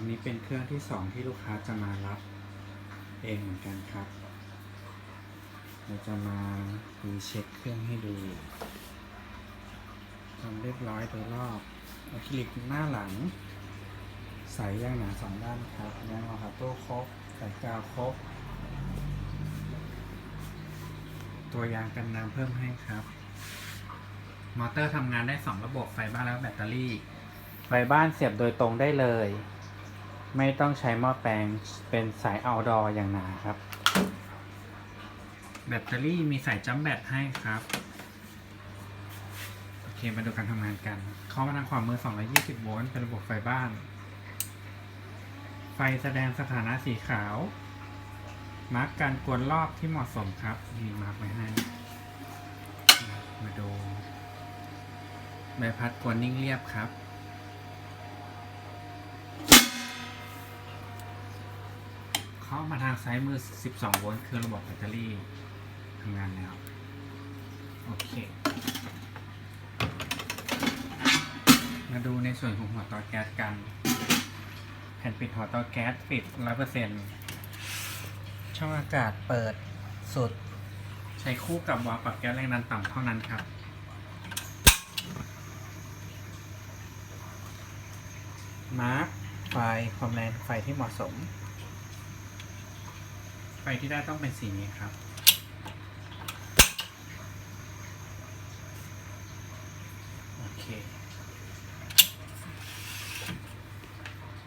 อันนี้เป็นเครื่องที่สองที่ลูกค้าจะมารับเองเหมือนกันครับ เราจะมาดูเช็คเครื่องให้ดูทำเรียบร้อยโดยรอบอะคริลิกหน้าหลัง ใสยางหนาสองด้านครับยางอะคาโต้ครบใส่กาวครบ ตัวยางกันน้ำเพิ่มให้ครับ มอเตอร์ทำงานได้2ระบบไฟบ้านและแบตเตอรี่ ไฟบ้านเสียบโดยตรงได้เลย ไม่ต้องใช้หม้อแปลงเป็นสายเอาดออย่างหนาครับ แบตเตอรี่มีสายจัมแบตให้ครับโอเคมาดูการทำงานกันเขามาทางขวามือ 220 โวลต์เป็นระบบไฟบ้าน ไฟแสดงสถานะสีขาว มาร์กการกวนรอบที่เหมาะสมครับมีมาร์กไว้ให้ มาดูใบพัดกวนนิ่งเรียบครับ เข้ามาทางซ้ายมือ 12 โวลต์คือระบบแบตเตอรี่ทำงานแล้ว โอเค มาดูในส่วนของหัวเตอแก๊สกัน แผ่นปิดหัวเตอแก๊สปิด 100%ช่องอากาศเปิดสุด ใช้คู่กับวาล์วปรับแก๊สแรงดันต่ำเท่านั้นครับมาร์คไฟความแรงไฟที่เหมาะสม ฟที่ได้ต้องเป็นสีนี้ครับ โอเค